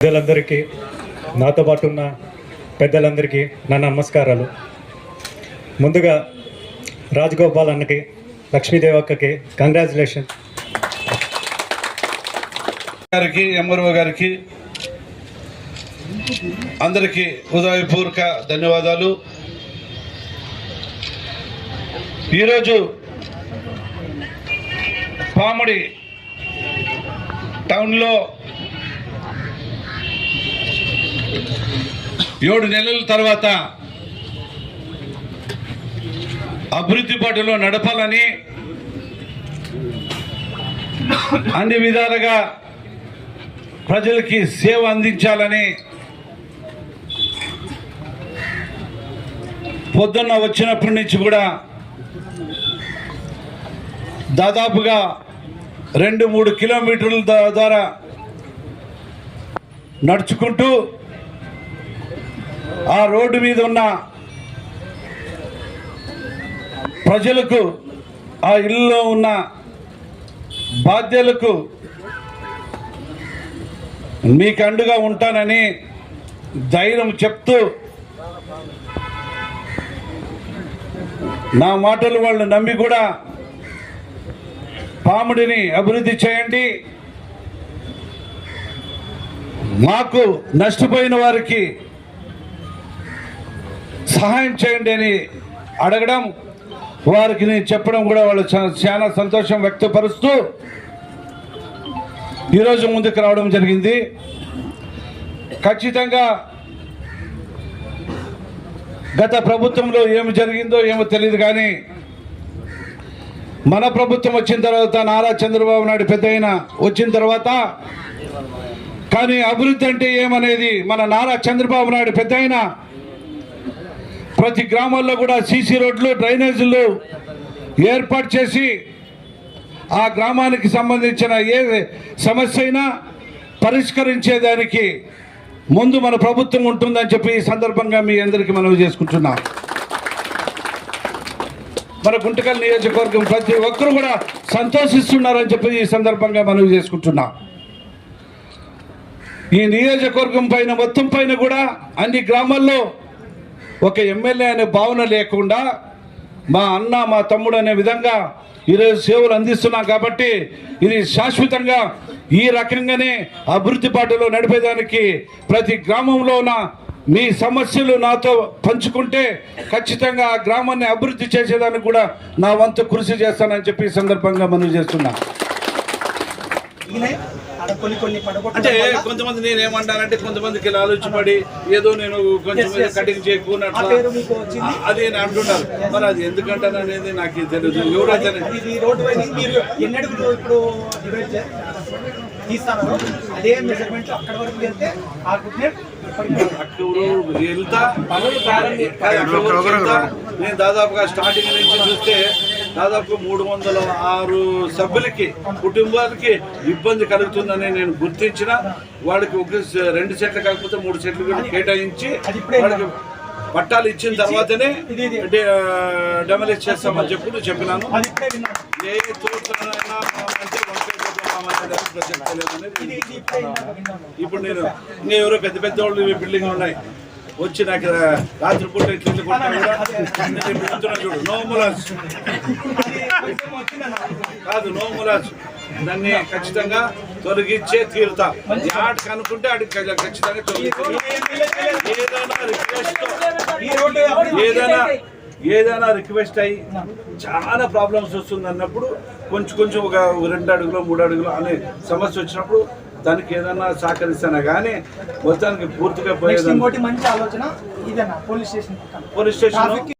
పెద్దలందరికీ నాతో పాటు ఉన్న పెద్దలందరికీ నా నమస్కారాలు. ముందుగా రాజగోపాల్ అన్నకి లక్ష్మీదేవి అక్కకి కంగ్రాచులేషన్ గారికి ఎంఆర్ఓ గారికి అందరికీ హృదయపూర్వక ధన్యవాదాలు. ఈరోజు పాముడి టౌన్లో ఏడు నెలల తర్వాత అభివృద్ధి పట్టులో నడపాలని అన్ని విధాలుగా ప్రజలకి సేవ అందించాలని పొద్దున్న వచ్చినప్పటి నుంచి కూడా దాదాపుగా రెండు మూడు కిలోమీటర్ల ద్వారా నడుచుకుంటూ ఆ రోడ్డు మీద ఉన్న ప్రజలకు ఆ ఇల్లులో ఉన్న బాధ్యులకు మీకు అండుగా ఉంటానని ధైర్యం చెప్తూ నా మాటలు వాళ్ళు నమ్మి కూడా పాముడిని అభివృద్ధి చేయండి. మాకు నష్టపోయిన వారికి సహాయం చేయండి అని అడగడం వారికి నేను చెప్పడం కూడా వాళ్ళు చాలా సంతోషం వ్యక్తపరుస్తూ ఈరోజు ముందుకు రావడం జరిగింది. ఖచ్చితంగా గత ప్రభుత్వంలో ఏమి జరిగిందో ఏమో తెలియదు కానీ మన ప్రభుత్వం వచ్చిన తర్వాత నారా చంద్రబాబు నాయుడు పెద్ద వచ్చిన తర్వాత కానీ అభివృద్ధి అంటే ఏమనేది మన నారా చంద్రబాబు నాయుడు పెద్ద ప్రతి గ్రామాల్లో కూడా సీసీ రోడ్లు డ్రైనేజీలు ఏర్పాటు చేసి ఆ గ్రామానికి సంబంధించిన ఏ సమస్య అయినా పరిష్కరించేదానికి ముందు మన ప్రభుత్వం ఉంటుందని చెప్పి ఈ సందర్భంగా మీ అందరికీ మనవి చేసుకుంటున్నాం. మన గుంటకల్ నియోజకవర్గం ప్రతి ఒక్కరు కూడా సంతోషిస్తున్నారని చెప్పి ఈ సందర్భంగా మనవి చేసుకుంటున్నాం. ఈ నియోజకవర్గం పైన మొత్తం పైన కూడా అన్ని గ్రామాల్లో ఒక ఎమ్మెల్యే అనే భావన లేకుండా మా అన్న మా తమ్ముడు అనే విధంగా ఈరోజు సేవలు అందిస్తున్నాం కాబట్టి ఇది శాశ్వతంగా ఈ రకంగానే అభివృద్ధి పాటలో నడిపేదానికి ప్రతి గ్రామంలో ఉన్న మీ సమస్యలు నాతో పంచుకుంటే ఖచ్చితంగా ఆ గ్రామాన్ని అభివృద్ధి చేసేదానికి కూడా నా వంతు కృషి చేస్తానని చెప్పి సందర్భంగా మనవి చేస్తున్నాను అంటే కొంతమంది నేను ఏమంటానంటే కొంతమందికి ఇలా ఆలోచనపడి ఏదో నేను కొంచెం. కటింగ్ చేయకున్నట్లా అది అని అంటున్నారు మరి అది ఎందుకంటాను అనేది నాకు తెలియదు ఎవరైతే అదే మెజర్మెంట్ అక్కడ వరకు ఆ వెళ్తా. నేను దాదాపుగా స్టార్టింగ్ నుంచి చూస్తే దాదాపు మూడు వందల ఆరు సభ్యులకి కుటుంబాలకి ఇబ్బంది కలుగుతుందని నేను గుర్తించిన. వాళ్ళకి ఒక రెండు సెట్లు కాకపోతే మూడు సెట్లు కూడా కేటాయించి వాళ్ళకి పట్టాలు ఇచ్చిన తర్వాతనే. డెమలిష్ చేస్తామని చెప్పి నేను చెప్పినాను ఇప్పుడే ఏ నేను ఎవరో పెద్ద పెద్ద వాళ్ళు ఈ బిల్డింగ్ ఉన్నాయి. వచ్చి నాకు రాత్రి పూట ఇట్లా పెడుతున్నా చూడు. నోములాజ్ కాదు నో ములాజ్. దాన్ని ఖచ్చితంగా తొలగించే తీరుతా. ఆటకు అనుకుంటే ఆడికి ఖచ్చితంగా ఏదైనా రిక్వెస్ట్ ఏదైనా ఏదైనా రిక్వెస్ట్ అయ్యి చాలా ప్రాబ్లమ్స్ వస్తుంది అన్నప్పుడు కొంచెం కొంచెం ఒక రెండు అడుగులు మూడు అడుగులు అనే సమస్య వచ్చినప్పుడు దానికి ఏదైనా సహకరిస్తాను కానీ మొత్తానికి పూర్తిగా ఇంకోటి మంచి ఆలోచన ఇదన్న పోలీస్ స్టేషన్ పోలీస్ స్టేషన్?